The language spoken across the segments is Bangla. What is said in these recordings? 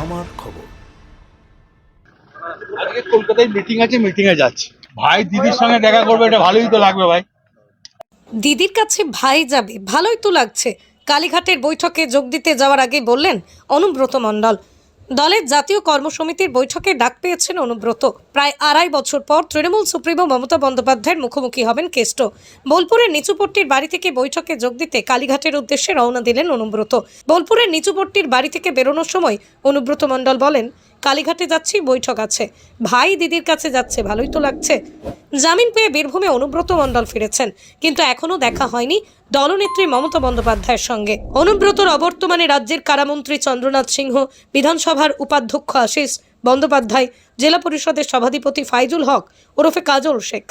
আমার খবর। আজকে কলকাতায় মিটিং আছে মিটিং এ যাচ্ছি। ভাই দিদির সঙ্গে দেখা করবে এটা ভালোই তো লাগবে ভাই। দিদির কাছে ভাই যাবে ভালোই তো লাগছে। কালীঘাটের বৈঠকে যোগ দিতে যাওয়ার আগে বললেন অনুব্রত মণ্ডল। দলের জাতীয় কর্মসমিতির বৈঠকে ডাক পেয়েছেন অনুব্রত। প্রায় আড়াই বছর পর তৃণমূল সুপ্রিমো মমতা বন্দ্যোপাধ্যায়ের মুখোমুখি হবেন কেষ্ট। বোলপুরের নিচুপট্টির বাড়ি থেকে বৈঠকে যোগ দিতে কালীঘাটের উদ্দেশ্যে রওনা দিলেন অনুব্রত। বোলপুরের নিচুপট্টির বাড়ি থেকে বেরোনোর সময় অনুব্রত মণ্ডল বলেন কালীঘাটে যাচ্ছি, বৈঠক আছে। ভাই দিদির কাছে যাচ্ছে, ভালোই তো লাগছে। জামিন পেয়ে বীরভূমে অনুব্রত মণ্ডল ফিরেছেন, কিন্তু এখনও দেখা হয়নি দলনেত্রী মমতা বন্দ্যোপাধ্যায়ের সঙ্গে। অনুব্রতর অবর্তমানে রাজ্যের কারামন্ত্রী চন্দ্রনাথ সিংহ, বিধানসভার উপাধ্যক্ষ আশিস বন্দ্যোপাধ্যায়, জেলা পরিষদের সভাধিপতি ফাইজুল হক, ওরফে কাজল শেখ।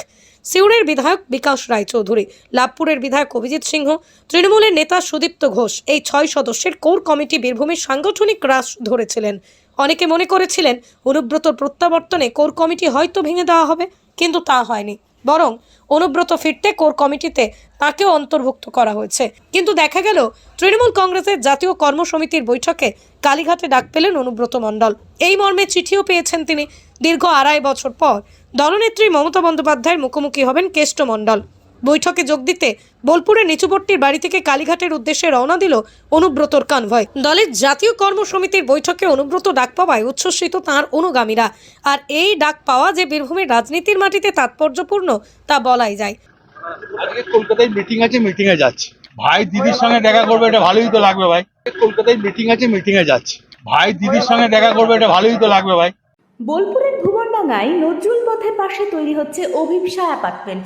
সিউড়ের বিধায়ক বিকাশ রায়চৌধুরী লাভপুরের বিধায়ক অভিজিৎ সিংহ, তৃণমূলের নেতা সুদীপ্ত ঘোষ এই ছয় সদস্যের কোর কমিটি বীরভূমের সাংগঠনিক রাস ধরেছিলেন। অনেকে মনে করেছিলেন অনুব্রত প্রত্যাবর্তনে কোর কমিটি হয়তো ভেঙে দেওয়া হবে, কিন্তু তা হয়নি। বরং অনুব্রত ফিরতে কোর কমিটিতে তাকেও অন্তর্ভুক্ত করা হয়েছে। কিন্তু দেখা গেল, তৃণমূল কংগ্রেসের জাতীয় কর্মসমিতির বৈঠকে কালীঘাটে ডাক পেলেন অনুব্রত মণ্ডল। এই মর্মে চিঠিও পেয়েছেন তিনি। দীর্ঘ আড়াই বছর পর দলনেত্রী মমতা বন্দ্যোপাধ্যায়ের মুখোমুখি হবেন কেষ্ট মণ্ডল। বৈঠকে যোগ দিতে বোলপুরে নিচুপট্টির বাড়ি থেকে কালীঘাটের উদ্দেশ্যে রওনা দিল অনুব্রতর কানভয়। দলের জাতীয় কর্মসমিতির বৈঠকে অনুব্রত ডাক পাওয়ায় উচ্ছ্বসিত তাঁর অনুগামীরা। আর এই ডাক পাওয়া যে বীরভূমের রাজনীতির মাটিতে তাৎপর্যপূর্ণ তা বলাই যায়। আজকে কলকাতায় মিটিং আছে মিটিং এ যাচ্ছি। ভাই দিদির সঙ্গে দেখা করবে এটা ভালোই তো লাগবে ভাই। কলকাতায় মিটিং আছে মিটিং এ যাচ্ছি। ভাই দিদির সঙ্গে দেখা করবে এটা ভালোই তো লাগবে ভাই। বোলপুরের ভুবনডাঙ্গায় নজরুল পথের পাশে তৈরি হচ্ছে অভিপসা অ্যাপার্টমেন্ট।